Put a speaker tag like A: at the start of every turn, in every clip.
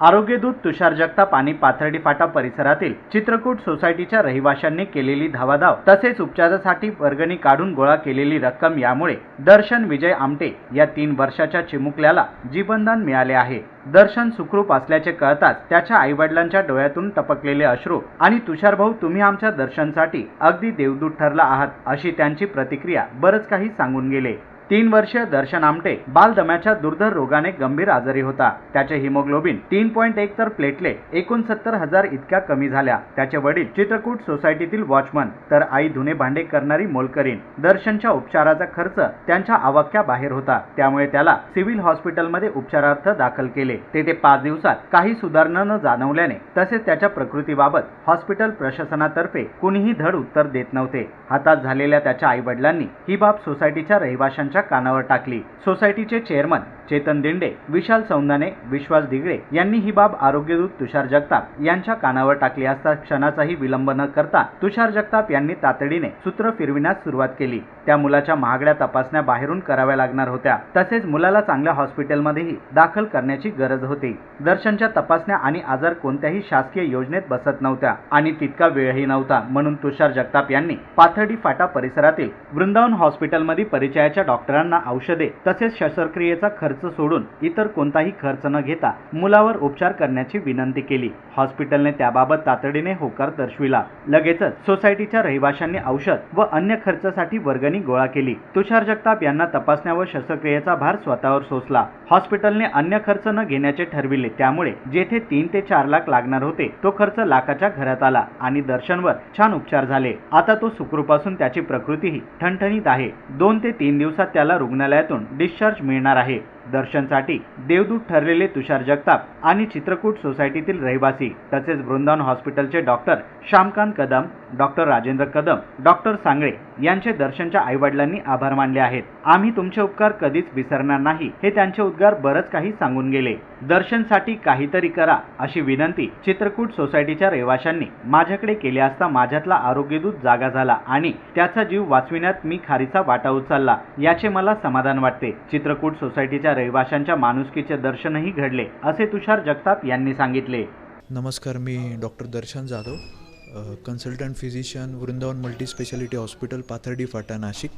A: आरोग्यदूत तुषार जगताप आणि पाथर्डी फाटा परिसरातील चित्रकूट सोसायटीच्या रहिवाशांनी केलेली धावाधाव तसेच उपचारासाठी वर्गणी काढून गोळा केलेली रक्कम यामुळे दर्शन विजय आमटे या तीन वर्षाच्या चिमुकल्याला जीवनदान मिळाले आहे. दर्शन सुखरूप असल्याचे कळताच त्याच्या आईवडिलांच्या डोळ्यातून टपकलेले अश्रू आणि तुषार भाऊ तुम्ही आमच्या दर्शनसाठी अगदी देवदूत ठरला आहात अशी त्यांची प्रतिक्रिया बरंच काही सांगून गेले. तीन वर्षीय दर्शन आमटे बालदम्याच्या दुर्धर रोगाने गंभीर आजारी होता. त्याचे हिमोग्लोबिन तीन पॉईंट एक तर प्लेटलेट एकोणसत्तर हजार इतक्या कमी झाल्या. त्याचे वडील चित्रकूट सोसायटीतील वॉचमन तर आई धुणे भांडे करणारी मोलकरीन दर्शनच्या उपचाराचा खर्च त्यांच्या आवाक्या बाहेर होता. त्यामुळे त्याला सिव्हिल हॉस्पिटलमध्ये उपचारार्थ दाखल केले. तेथे पाच दिवसात काही सुधारणा न जाणवल्याने तसेच त्याच्या प्रकृतीबाबत हॉस्पिटल प्रशासनातर्फे कुणीही धड उत्तर देत नव्हते. हातात झालेल्या त्याच्या आई वडिलांनी ही बाब सोसायटीच्या रहिवाशांच्या कानावर टाकली. सोसायटीचे चेअरमन चेतन दिंडे विशाल सौंदाने विश्वास दिगळे यांनी ही बाब आरोग्यदूत तुषार जगताप यांच्या कानावर टाकली असता क्षणाचाही विलंब न करता तुषार जगताप यांनी तातडीने सूत्र फिरविण्यास सुरुवात केली. त्या मुलाच्या महागड्या तपासण्या बाहेरून कराव्या लागणार होत्या. तसेच मुलाला चांगल्या हॉस्पिटलमध्येही दाखल करण्याची गरज होती. दर्शनच्या तपासण्या आणि आजार कोणत्याही शासकीय योजनेत बसत नव्हत्या आणि तितका वेळही नव्हता म्हणून तुषार जगताप यांनी पाथर्डी फाटा परिसरातील वृंदावन हॉस्पिटलमध्ये परिचयाच्या डॉक्टरांना औषधे तसेच शस्त्रक्रियेचा खर्च सोडून इतर कोणताही खर्च न घेता मुलावर उपचार करण्याची विनंती केली. हॉस्पिटलने त्याबाबत तातडीने होकार दर्शविला. लगेचच सोसायटीच्या रहिवाशांनी औषध व अन्य खर्चासाठी वर्गणी गोळा केली. तुषार जगताप यांना तपासण्या व शस्त्रक्रियेचा भार स्वतःवर सोसला. हॉस्पिटलने अन्य खर्च न घेण्याचे ठरविले. त्यामुळे जेथे तीन ते चार लाख लागणार होते तो खर्च लाखाच्या घरात आला आणि दर्शनवर छान उपचार झाले. आता तो सुखरूप असून त्याची प्रकृतीही ठणठणीत आहे. दोन ते तीन दिवसात त्याला रुग्णालयातून डिस्चार्ज मिळणार आहे. दर्शनसाठी देवदूत ठरलेले तुषार जगताप आणि चित्रकूट सोसायटीतील रहिवासी तसेच वृंदावन हॉस्पिटलचे doctor Shyamkant Kadam doctor Rajendra Kadam doctor Sangle यांचे दर्शनच्या आईवडिलांनी आभार मानले आहेत. आम्ही तुमचे उपकार कधीच विसरणार नाही हे त्यांचे उद्गार बरंच काही सांगून गेले. दर्शनसाठी काहीतरी करा अशी विनंती चित्रकूट सोसायटीच्या रहिवाशांनी माझ्याकडे केली असता माझ्यातला आरोग्यदूत जागा झाला आणि त्याचा जीव वाचविण्यात मी खारीचा वाटा उचलला याचे मला समाधान वाटते. चित्रकूट सोसायटीच्या रहिवाशांच्या माणुसकीचे दर्शनही घडले असे तुषार जगताप यांनी सांगितले.
B: नमस्कार मी doctor Darshan Jadhav consultant physician Vrindavan multi speciality hospital Pathardi Phata Nashik.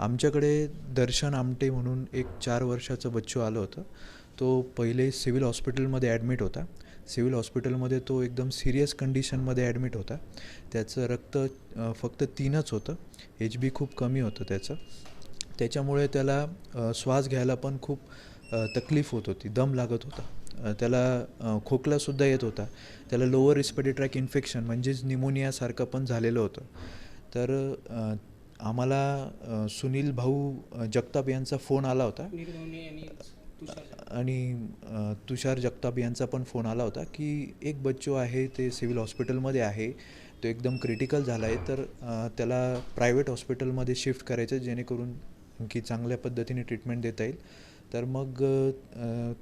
B: आमच्याकडे दर्शन आमटे म्हणून एक चार वर्षाचं बच्चू आलं होतं. तो पहिले सिव्हिल हॉस्पिटलमध्ये ॲडमिट होता. सिव्हिल हॉस्पिटलमध्ये तो एकदम सिरियस कंडिशनमध्ये ॲडमिट होता. त्याचं रक्त फक्त तीनच होतं. एच बी खूप कमी होतं त्याचं. त्याच्यामुळे त्याला श्वास घ्यायला पण खूप तकलीफ होत होती. दम लागत होता. त्याला खोकलासुद्धा येत होता. त्याला लोअर रिस्पिरेटरी ट्रॅक इन्फेक्शन म्हणजेच निमोनियासारखं पण झालेलं होतं. तर आम्हाला सुनील भाऊ जगताप यांचा फोन आला होता. आणि तुषार जगताप यांचा पण फोन आला होता की एक बच्चू आहे ते सिव्हिल हॉस्पिटलमध्ये आहे तो एकदम क्रिटिकल झाला आहे तर त्याला प्रायव्हेट हॉस्पिटलमध्ये शिफ्ट करायचं जेणेकरून की चांगल्या पद्धतीने ट्रीटमेंट देता येईल. तर मग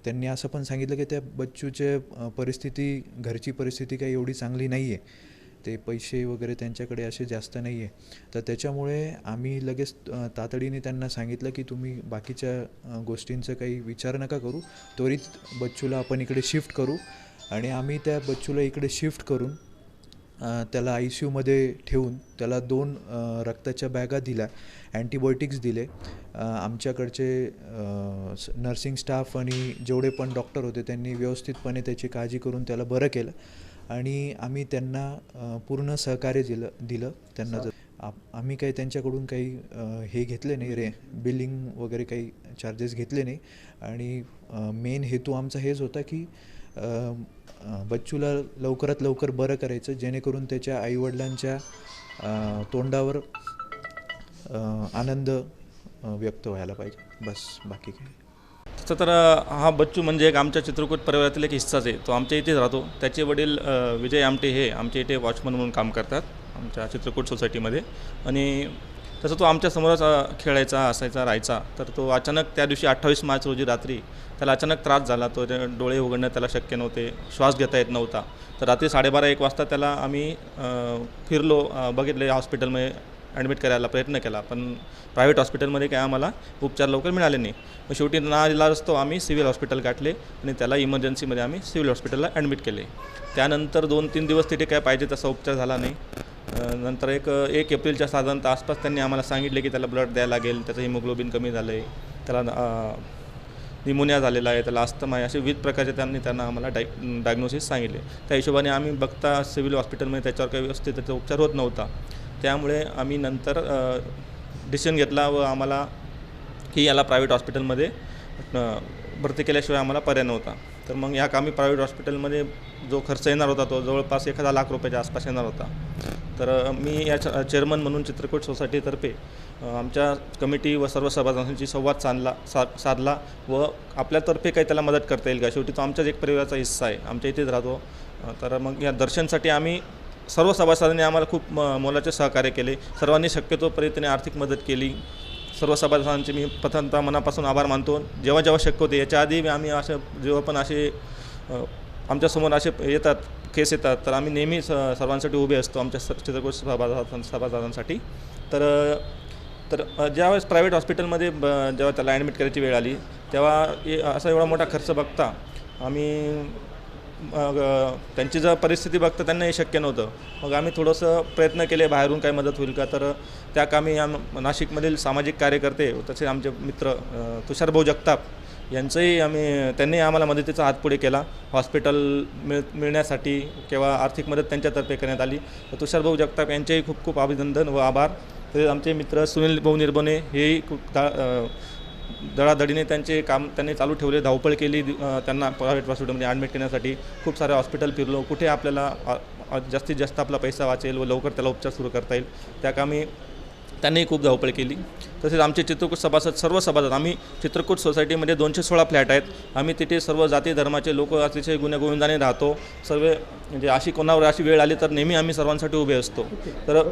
B: त्यांनी असं पण सांगितलं की त्या बच्चूचे परिस्थिती घरची परिस्थिती काही एवढी चांगली नाही आहे ते पैसे वगैरे त्यांच्याकडे असे जास्त नाही आहे तर त्याच्यामुळे आम्ही लगेच तातडीने त्यांना सांगितलं की तुम्ही बाकीच्या गोष्टींचं काही विचार नका करू. त्वरित बच्चूला आपण इकडे शिफ्ट करू. आणि आम्ही त्या बच्चूला इकडे शिफ्ट करून त्याला आय सी यूमध्ये ठेवून त्याला दोन रक्ताच्या बॅगा दिल्या अँटीबायोटिक्स दिले. आमच्याकडचे नर्सिंग स्टाफ आणि जेवढे पण डॉक्टर होते त्यांनी व्यवस्थितपणे त्याची काळजी करून त्याला बरं केलं. आणि आम्ही त्यांना पूर्ण सहकार्य दिलं दिलं त्यांना. जर आप- आम्ही काही त्यांच्याकडून काही हे घेतले नाही रे बिलिंग वगैरे काही चार्जेस घेतले नाही. आणि मेन हेतू आमचा हेच होता की बच्चूला लवकरात लवकर बरं करायचं जेणेकरून त्याच्या आईवडिलांच्या तोंडावर आनंद व्यक्त व्हायला पाहिजे. बस बाकी काही.
C: तसं तर हा बच्चू म्हणजे एक आमच्या चित्रकूट परिवारातील एक हिस्साच आहे. तो आमच्या इथेच राहतो. त्याचे वडील विजय आमटे हे आमच्या इथे वॉचमन म्हणून काम करतात आमच्या चित्रकूट सोसायटीमध्ये. आणि तसं तो आमच्या समोरच खेळायचा असायचा राहायचा. तर तो अचानक त्या दिवशी अठ्ठावीस मार्च रोजी रात्री त्याला अचानक त्रास झाला. तो डोळे उघडणं त्याला शक्य नव्हते श्वास घेता येत नव्हता. तर रात्री साडेबारा एक वाजता त्याला आम्ही फिरलो बघितले हॉस्पिटलमध्ये. ॲडमिट करायला प्रयत्न केला. पण प्रायव्हेट हॉस्पिटलमध्ये काय आम्हाला उपचार लवकर मिळाले नाही. मग शेवटी ना इलाज असतो आम्ही सिव्हिल हॉस्पिटल गाठले आणि त्याला इमर्जन्सीमध्ये आम्ही सिव्हिल हॉस्पिटलला ॲडमिट केले. त्यानंतर दोन तीन दिवस तिथे काय पाहिजे तसा उपचार झाला नाही. नंतर एक एक एप्रिलच्या साधारणतः आसपास त्यांनी आम्हाला सांगितले की त्याला ब्लड द्यायला लागेल त्याचं हिमोग्लोबिन कमी झालं आहे त्याला निमोनिया झालेला आहे. त्याला अस्थमा आहे. असे विविध प्रकारचे त्यांनी त्यांना आम्हाला डाय डायग्नोसिस सांगितले. त्या हिशोबाने आम्ही बघता सिव्हिल हॉस्पिटलमध्ये त्याच्यावर काही व्यवस्थित त्याचा उपचार होत नव्हता. त्यामुळे आम्ही नंतर डिसिजन घेतला व आम्हाला की याला प्रायव्हेट हॉस्पिटलमध्ये भरती केल्याशिवाय आम्हाला पर्याय नव्हता. तर मग या कामी प्रायव्हेट हॉस्पिटलमध्ये जो खर्च येणार होता तो जवळपास एक हजार लाख रुपयाच्या आसपास येणार होता. तर मी या चेअरमन म्हणून चित्रकूट सोसायटीतर्फे आमच्या कमिटी व सर्व सभासदांशी संवाद साधला सा साधला व आपल्यातर्फे काही त्याला मदत करता येईल का? शेवटी तो आमच्याच एक परिवाराचा हिस्सा आहे आमच्या इथेच राहतो. तर मग या दर्शनसाठी आम्ही सर्व सभासदांनी आम्हाला खूप म मोलाचे सहकार्य केले. सर्वांनी शक्यतो परीतीने आर्थिक मदत केली. सर्व सभासदांचे मी प्रथमतः मनापासून आभार मानतो. जेव्हा जेव्हा शक्य होते याच्या आधी आम्ही असे जेव्हा पण असे आमच्यासमोर असे येतात केस येतात. तर आम्ही नेहमी स सर्वांसाठी उभे असतो आमच्या स चित्रकूट सभासदां सभासदांसाठी. तर तर ज्यावेळेस प्रायव्हेट हॉस्पिटलमध्ये ब जेव्हा त्याला ॲडमिट करायची वेळ आली तेव्हा ए- असा एवढा मोठा खर्च बघता आम्ही मग त्यांची जर परिस्थिती बघता त्यांना हे शक्य नव्हतं. मग आम्ही थोडंसं प्रयत्न केले बाहेरून काय मदत होईल का? तर त्या कामी आम नाशिकमधील सामाजिक कार्यकर्ते तसेच आमचे मित्र तुषार तुषारभाऊ जगताप यांचंही आम्ही त्यांनी आम्हाला मदतीचा हात पुढे केला. हॉस्पिटल मिळ मिळण्यासाठी किंवा आर्थिक मदत त्यांच्यातर्फे करण्यात आली. तर तुषारभाऊ जगताप यांचेही खूप खूप अभिनंदन व आभार. तसेच आमचे मित्र सुनील भाऊ निर्बोने हेही खूप दा दडादडीने त्यांचे काम त्यांनी चालू ठेवले धावपळ केली त्यांना प्रायव्हेट हॉस्पिटलमध्ये ॲडमिट करण्यासाठी. खूप सारे हॉस्पिटल फिरलो. कुठे आपल्याला जास्तीत जास्त आपला पैसा वाचेल व लवकर त्याला उपचार सुरू करता येईल त्या कामी त्यांनीही खूप धावपळ केली. तसेच आमचे चित्रकूट सभासद सर्व सभासद आम्ही चित्रकूट सोसायटीमध्ये दोनशे सोळा फ्लॅट आहेत. आम्ही तिथे सर्व जाती धर्माचे लोक अतिशय गुण्यागोविंदाने राहतो. सर्व म्हणजे अशी कोणावर अशी वेळ आली तर नेहमी आम्ही सर्वांसाठी उभे असतो. तर